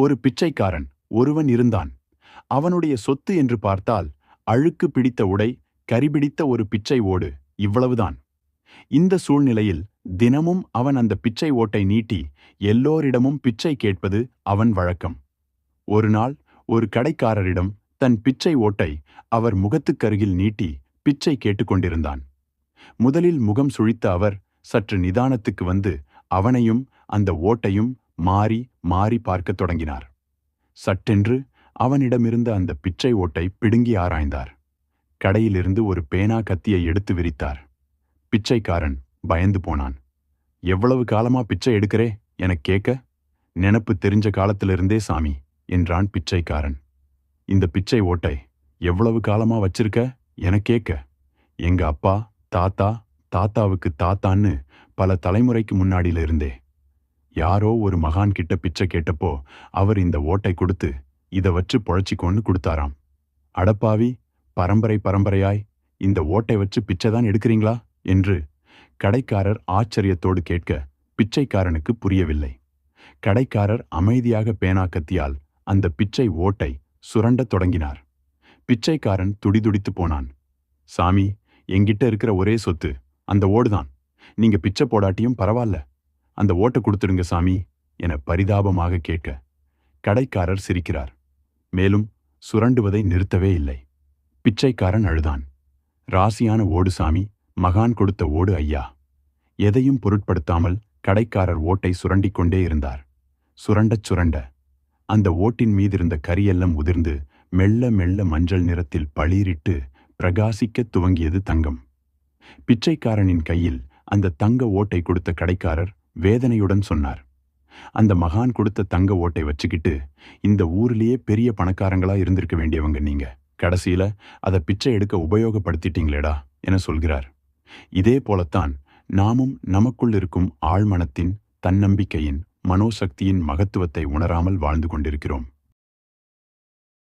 ஒரு பிச்சைக்காரன் ஒருவன் இருந்தான். அவனுடைய சொத்து என்று பார்த்தால் அழுக்கு பிடித்த உடை கரிபிடித்த ஒரு பிச்சை ஓடு இவ்வளவுதான். இந்த சூழ்நிலையில் தினமும் அவன் அந்த பிச்சை ஓட்டை நீட்டி எல்லோரிடமும் பிச்சை கேட்பது அவன் வழக்கம். ஒரு நாள் ஒரு கடைக்காரரிடம் தன் பிச்சை ஓட்டை அவர் முகத்துக்கருகில் நீட்டி பிச்சை கேட்டுக்கொண்டிருந்தான் முதலில் முகம் சுழித்த அவர் சற்று நிதானத்துக்கு வந்து அவனையும் அந்த ஓட்டையும் மாறி மாறி பார்க்கத் தொடங்கினார். சட்டென்று அவனிடமிருந்த அந்த பிச்சை ஓட்டை பிடுங்கி ஆராய்ந்தார். கடையிலிருந்து ஒரு பேனா கத்தியை எடுத்து விரித்தார். பிச்சைக்காரன் பயந்து போனான். எவ்வளவு காலமா பிச்சை எடுக்கிறே? எனக் கேட்க? நினப்பு தெரிஞ்ச காலத்திலிருந்தே சாமி என்றான் பிச்சைக்காரன். இந்த பிச்சை ஓட்டை எவ்வளவு காலமா வச்சிருக்க? எனக் கேட்க. எங்க அப்பா தாத்தா தாத்தாவுக்கு தாத்தான்னு பல தலைமுறைக்கு முன்னாடியில இருந்தே யாரோ ஒரு மகான் கிட்ட பிச்சை கேட்டப்போ அவர் இந்த ஓட்டை கொடுத்து இத வச்சு பொழைச்சிக்கோன்னு கொடுத்தாராம். அடப்பாவி பரம்பரை பரம்பரையாய் இந்த ஓட்டை வச்சு பிச்சை தான் எடுக்கிறீங்களா? என்று கடைக்காரர் ஆச்சரியத்தோடு கேட்க பிச்சைக்காரனுக்கு புரியவில்லை. கடைக்காரர் அமைதியாக பேனா கத்தியால் அந்த பிச்சை ஓட்டை சுரண்டத் தொடங்கினார். பிச்சைக்காரன் துடிதுடித்து போனான். சாமி என்கிட்ட இருக்கிற ஒரே சொத்து அந்த ஓடுதான். நீங்க பிச்சை போடாட்டியும் பரவாயில்ல. அந்த ஓட்டை கொடுத்துடுங்க சாமி என பரிதாபமாக கேட்க கடைக்காரர் சிரிக்கிறார். மேலும் சுரண்டுவதை நிறுத்தவே இல்லை. பிச்சைக்காரன் அழுதான். ராசியான ஓடு சாமி மகான் கொடுத்த ஓடு ஐயா. எதையும் பொருட்படுத்தாமல் கடைக்காரர் ஓட்டை சுரண்டிக் கொண்டே இருந்தார். சுரண்டச் சுரண்ட அந்த ஓட்டின் மீதிருந்த கரியெல்லாம் உதிர்ந்து மெல்ல மெல்ல மஞ்சள் நிறத்தில் பளீரிட்டு பிரகாசிக்கத் துவங்கியது தங்கம். பிச்சைக்காரனின் கையில் அந்த தங்க ஓட்டை கொடுத்த கடைக்காரர் வேதனையுடன் சொன்னார். அந்த மகான் கொடுத்த தங்க ஓட்டை வச்சுக்கிட்டு இந்த ஊரிலேயே பெரிய பணக்காரங்களா இருந்திருக்க வேண்டியவங்க நீங்க. கடைசியில அதை பிச்சை எடுக்க உபயோகப்படுத்திட்டீங்களேடா என சொல்கிறார். இதே போலத்தான் நாமும் நமக்குள் இருக்கும் ஆழ்மனத்தின் தன்னம்பிக்கையின் மனோசக்தியின் மகத்துவத்தை உணராமல் வாழ்ந்து கொண்டிருக்கிறோம்.